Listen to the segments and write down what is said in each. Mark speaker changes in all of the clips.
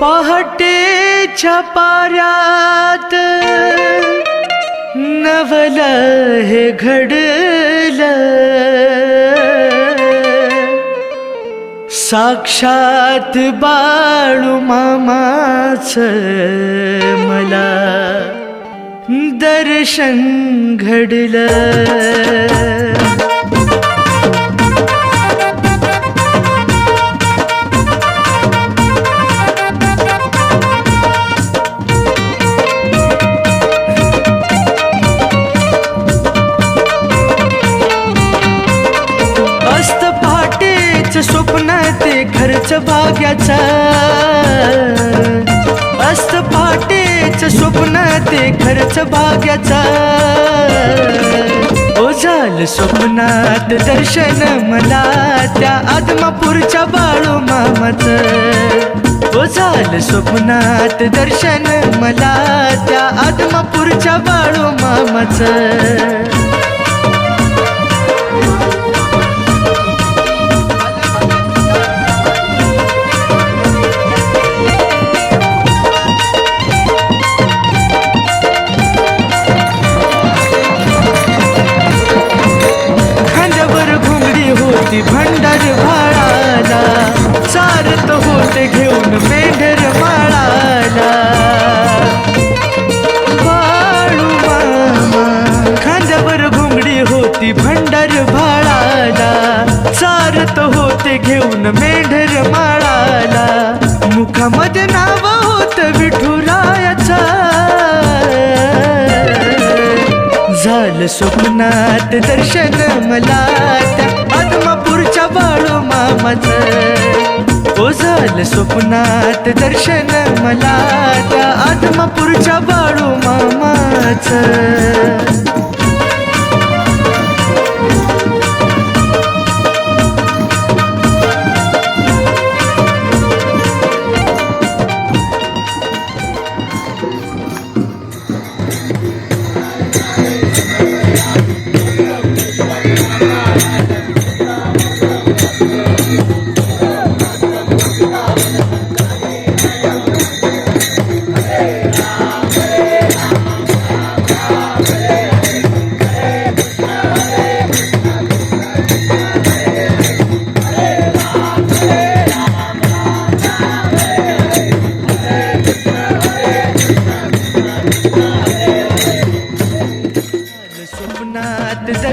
Speaker 1: पहाटेच्या पाऱ्यात नवल हे घडल. साक्षात बाळू मामाच मला दर्शन घडलं. खर्च भाग्याचा. अस्त पहाटेच स्वप्न ते खरच भाग्याचा. ओ झाल स्वप्नात दर्शन मला त्या आदमापूरच्या बाळू मामाच. ओ झाल स्वप्नात दर्शन मला त्या आदमापूरच्या बाळू मामाचं. भंडार भाळाला सारत होते घेऊन मेंढर माळाला बाळू मामा खांद्यावर घोंगडी होती भंडार भाळाला सारत होते घेऊन मेंढर माळाला मुखामध्ये नाव होत विठुरायाचा. झालं स्वप्नात दर्शन मला त्या बाळू मामाचं स्वप्नात दर्शन मला त्या आत्मपुरच्या बाळू मामाचं.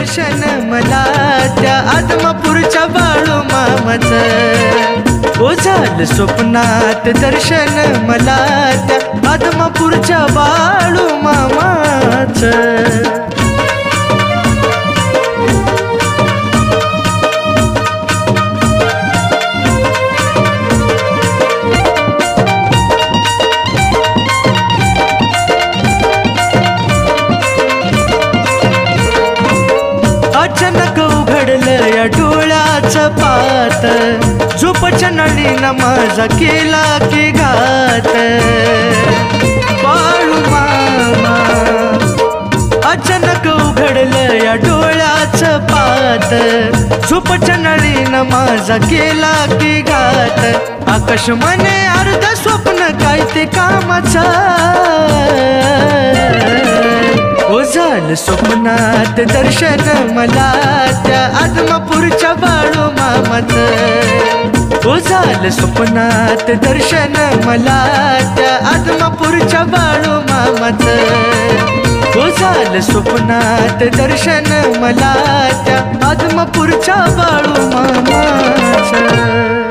Speaker 1: दर्शन मला त्या आदमापूरच्या बाळू मामाचं हो ओझाल स्वप्नात दर्शन मला त्या आदमापूरच्या बाळू मामाचं. अचानक उघडलं या डोळ्याचं पात. झोपच्या नळीनं माझा केला की घात. बाळू मामा अचानक उघडलं या डोळ्याचं पात. झोपच्या नळीनं माझा केला की घात. आकाश मने अर्ध स्वप्न काय ते कामाचा? ओ झालं स्वप्नात दर्शन मला त्या आदमापूरच्या बाळू मामाचं. हो स्वप्नात दर्शन मला त्या आदमापूरच्या बाळू मामाचं. हो स्वप्नात दर्शन मला त्या आदमापूरच्या बाळू मामाचं.